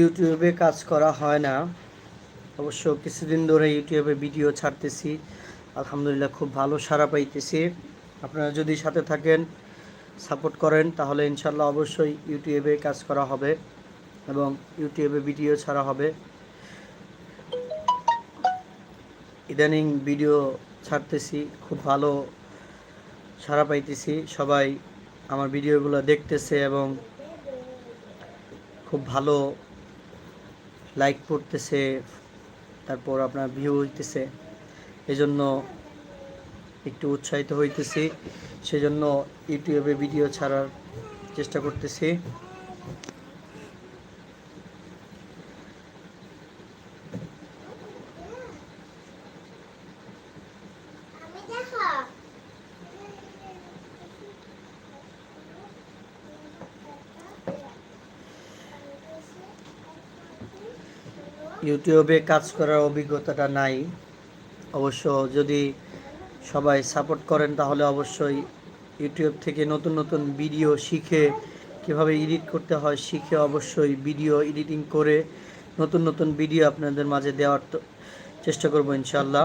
ইউটিউবে কাজ করা হয় না। অবশ্য কিছুদিন ধরে ইউটিউবে ভিডিও ছাড়তেছি। আলহামদুলিল্লাহ খুব ভালো সাড়া পাইতেছি। আপনারা যদি সাথে থাকেন, সাপোর্ট করেন, তাহলে ইনশাল্লাহ অবশ্যই ইউটিউবে কাজ করা হবে এবং ইউটিউবে ভিডিও ছাড়া হবে। ইদানিং ভিডিও ছাড়তেছি, খুব ভালো সাড়া পাইতেছি। সবাই আমার ভিডিওগুলো দেখতেছে এবং খুব ভালো লাইক পড়তেছে তারপর আপনার ভিউ হইতেছে। এজন্য একটু উৎসাহিত হইতেছি। সেজন্য ইউটিউবে ভিডিও ছাড়ার চেষ্টা করতেছি। ইউটিউবে কাজ করার অভিজ্ঞতাটা নাই। অবশ্য যদি সবাই সাপোর্ট করেন, তাহলে অবশ্যই ইউটিউব থেকে নতুন নতুন ভিডিও শিখে কীভাবে এডিট করতে হয় শিখে অবশ্যই ভিডিও এডিটিং করে নতুন নতুন ভিডিও আপনাদের মাঝে দেওয়ার চেষ্টা করব ইনশাল্লাহ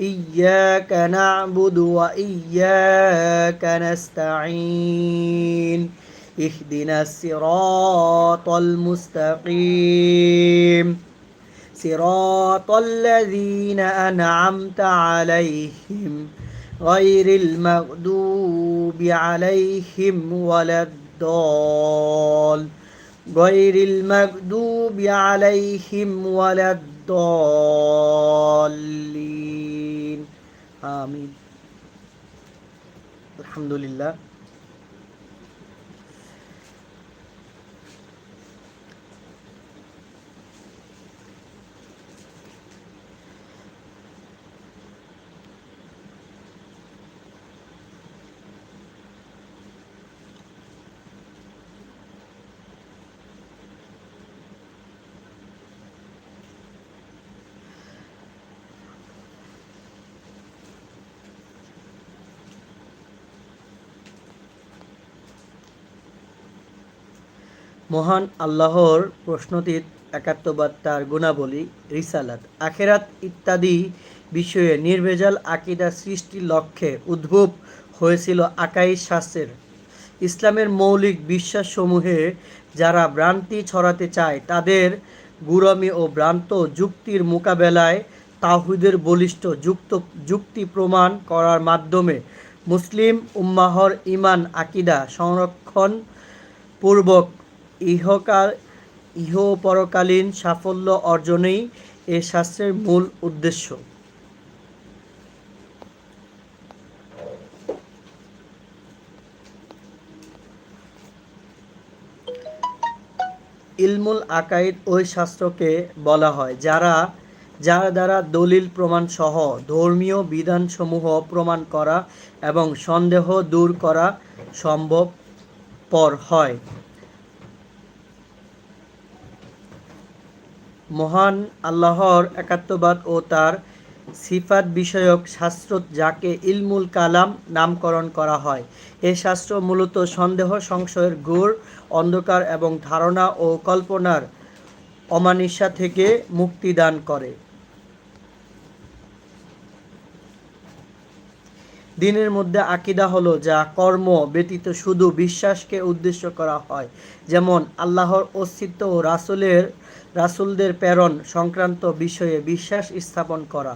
إياك نعبد وإياك نستعين. اهدنا الصراط المستقيم. صراط الذين أنعمت عليهم غير المغضوب عليهم ولا الضال غير المغضوب عليهم ولا الضالين. আমিন আলহামদুলিল্লাহ মহান আল্লাহর প্রশ্নতীত একাত্মবাদ তার গুণাবলী, রিসালাত, আখেরাত ইত্যাদি বিষয়ে নির্ভেজাল আকিদা সৃষ্টির লক্ষ্যে উদ্ভব হয়েছিল আকাই শাস্ত্রের। ইসলামের মৌলিক বিশ্বাসসমূহে যারা ভ্রান্তি ছড়াতে চায়, তাদের গুরমি ও ভ্রান্ত যুক্তির মোকাবেলায় তাহুদের বলিষ্ঠ যুক্ত, যুক্তি প্রমাণ করার মাধ্যমে মুসলিম উম্মাহর ইমান আকিদা সংরক্ষণ পূর্বক ইহকাল ইহ পরকালীন সাফল্য অর্জনেই এ শাস্ত্রের মূল উদ্দেশ্য। ইলমুল আকাইদ ওই শাস্ত্রকে বলা হয়, যারা, যার দ্বারা দলিল প্রমাণ সহ ধর্মীয় বিধানসমূহ প্রমাণ করা এবং সন্দেহ দূর করা সম্ভব পর হয়। মহান আল্লাহর একাত্মবাদ ও তার সিফাত বিষয়ক শাস্ত্র যাকে ইলমুল কালাম নামকরণ করা হয়। এ শাস্ত্র মূলত সন্দেহ সংশয়ের গুড়, অন্ধকার এবং ধারণা ও কল্পনার অমানিসা থেকে মুক্তি দান করে। দিনের মধ্যে আকিদা হলো যা কর্ম ব্যতীত শুধু বিশ্বাসকে উদ্দেশ্য করা হয়। যেমন আল্লাহর অস্তিত্ব ও রাসুলের রাসুলদের প্রেরণ সংক্রান্ত বিষয়ে বিশ্বাস স্থাপন করা।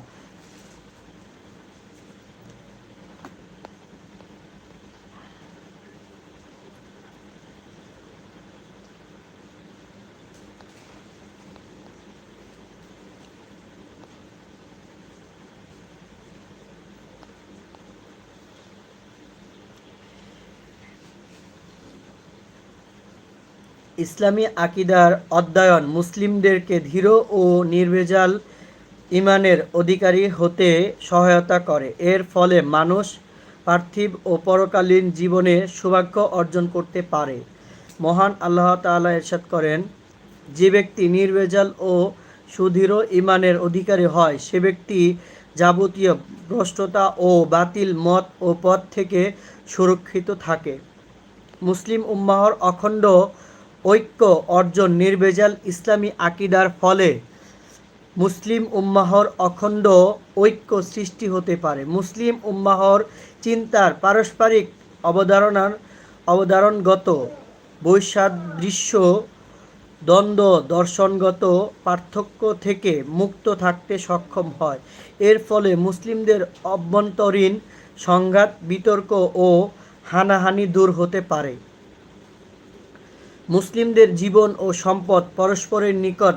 ইসলামী আকিদার অধ্যয়ন মুসলিমদেরকে ধীর ও নির্ভেজাল ইমানের অধিকারী হতে সহায়তা করে। এর ফলে মানুষ পার্থিব ও পরকালীন জীবনে সৌভাগ্য অর্জন করতে পারে। মহান আল্লাহ তাআলা এরশাদ করেন, যে ব্যক্তি নির্ভেজাল ও সুদৃঢ় ইমানের অধিকারী হয়, সে ব্যক্তি যাবতীয় ভ্রষ্টতা ও বাতিল মত ও পথ থেকে সুরক্ষিত থাকে। মুসলিম উম্মাহর অখণ্ড ঐক্য অর্জন নির্ভেজাল ইসলামী আকিদার ফলে মুসলিম উম্মাহর অখণ্ড ঐক্য সৃষ্টি হতে পারে। মুসলিম উম্মাহর চিন্তার পারস্পরিক অবধারণার অবধারণগত বৈসাদৃশ্য, দ্বন্দ্ব দর্শনগত পার্থক্য থেকে মুক্ত থাকতে সক্ষম হয়। এর ফলে মুসলিমদের অভ্যন্তরীণ সংঘাত, বিতর্ক ও হানাহানি দূর হতে পারে। মুসলিমদের জীবন ও সম্পদ পরস্পরের নিকট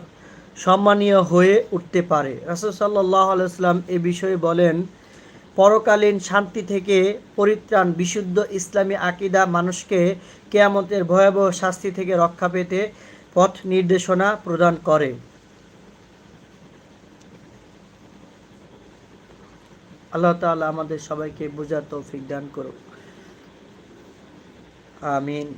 সম্মানীয় হয়ে উঠতে পারে। রাসুল সাল্লাহ আলাইসলাম এ বিষয়ে বলেন, পরকালীন শান্তি থেকে পরিত্রাণ, বিশুদ্ধ ইসলামী আকিদা মানুষকে কেয়ামতের ভয়াবহ শাস্তি থেকে রক্ষা পেতে পথ নির্দেশনা প্রদান করে। আল্লাহ তাআলা আমাদের সবাইকে বোঝার তৌফিক দান করুক। আমিন।